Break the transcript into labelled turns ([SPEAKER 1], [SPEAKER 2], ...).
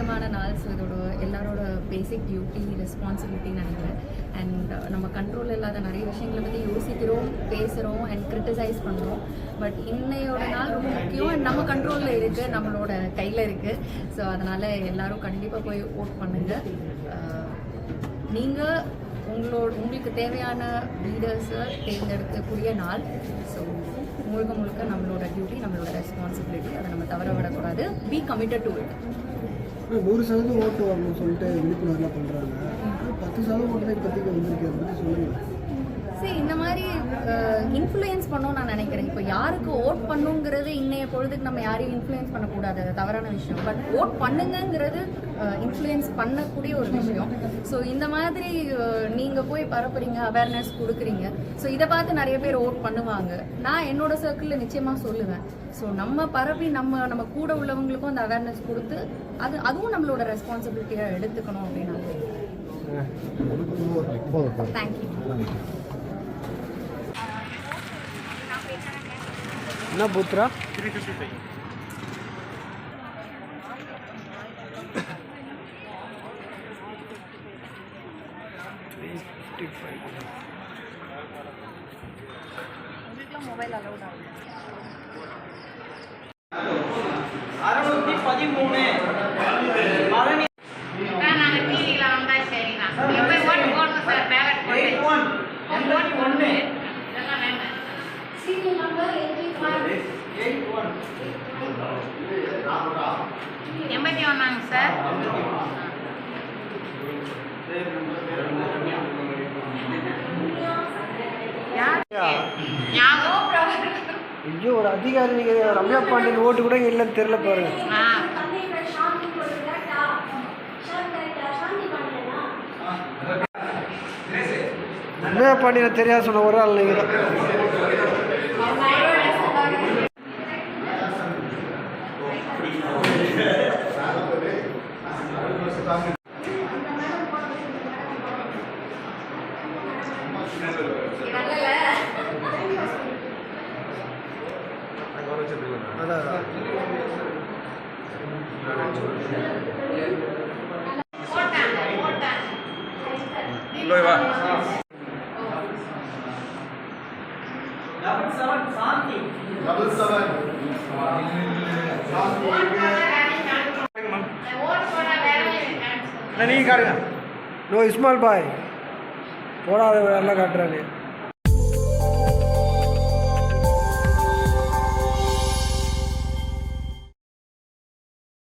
[SPEAKER 1] முக்கியமான ஸோ இதோட எல்லாரோட பேசிக் டியூட்டி ரெஸ்பான்சிபிலிட்டின்னு நினைக்கிறேன். அண்ட் uh, நம்ம கண்ட்ரோல் இல்லாத நிறைய விஷயங்களை பற்றி யோசிக்கிறோம் பேசுகிறோம் அண்ட் கிரிட்டிசைஸ் பண்ணுறோம் பட் இன்னையோட நாள் ரொம்ப முக்கியம். அண்ட் நம்ம கண்ட்ரோலில் இருக்குது நம்மளோட கையில் இருக்குது ஸோ அதனால் எல்லாரும் கண்டிப்பாக போய் ஓட் பண்ணுங்கள் uh, நீங்கள் உங்களோட உங்களுக்கு தேவையான லீடர்ஸை தேர்ந்தெடுக்கக்கூடிய நாள். ஸோ முழுக்க முழுக்க நம்மளோட டியூட்டி நம்மளோட ரெஸ்பான்சிபிலிட்டி அதை நம்ம தவற விடக்கூடாது. பி கமிட்டட் டு இட்
[SPEAKER 2] நூறு சதவீதம் ஓட்டு வரணும்னு சொல்லிட்டு விழிப்புணர்வுலாம் பண்ணுறாங்க பத்து சதவீதம் ஓட்டு தான் இப்போதைக்கு வந்திருக்கு அதை பற்றி சொல்லுங்கள்
[SPEAKER 1] சரி இந்த மாதிரி இன்ஃப்ளூயன்ஸ் பண்ணோம் நான் நினைக்கிறேன். இப்போ யாருக்கு ஓட் பண்ணுங்கிறது இன்னைய பொழுதுக்கு நம்ம யாரையும் இன்ஃப்ளூயன்ஸ் பண்ணக்கூடாது. அது தவறான விஷயம். பட் ஓட் பண்ணுங்கங்கிறது இன்ஃப்ளூயன்ஸ் பண்ணக்கூடிய ஒரு விஷயம். ஸோ இந்த மாதிரி நீங்கள் போய் பரப்புறீங்க அவேர்னஸ் கொடுக்குறீங்க. ஸோ இதை பார்த்து நிறைய பேர் ஓட் பண்ணுவாங்க. நான் என்னோட சர்க்கிளில் நிச்சயமாக சொல்லுவேன். ஸோ நம்ம பரப்பி நம்ம நம்ம கூட உள்ளவங்களுக்கும் அந்த அவேர்னஸ் கொடுத்து அது அதுவும் நம்மளோட ரெஸ்பான்சிபிலிட்டியாக எடுத்துக்கணும் அப்படின்னு நான் தேங்க்யூ
[SPEAKER 3] போடணும் சார் பேலட் போட்டு
[SPEAKER 4] எயிட் ஒன் எண்பத்தி ஒன்று
[SPEAKER 3] எண்பத்தி ஒன்றாங்க சார்.
[SPEAKER 2] ஐயோ. ஒரு அதிகாரி நீங்கள் ரம்யா பாண்டியன் ஓட்டு கூட இல்லைன்னு தெரில பாருங்க. ரம்யா பாண்டியனை தெரியாது சொன்ன ஒரு ஆள் நீங்கள் தான் அதான் அதான்
[SPEAKER 3] போட்டாங்க போட்டாங்க
[SPEAKER 4] டபுள் செவன் சாந்தி
[SPEAKER 3] ஓட்டு காமிச்சு
[SPEAKER 2] நீங்கள் காட்டுங்க. No small boy. போடாத நல்லா காட்டுறாரு.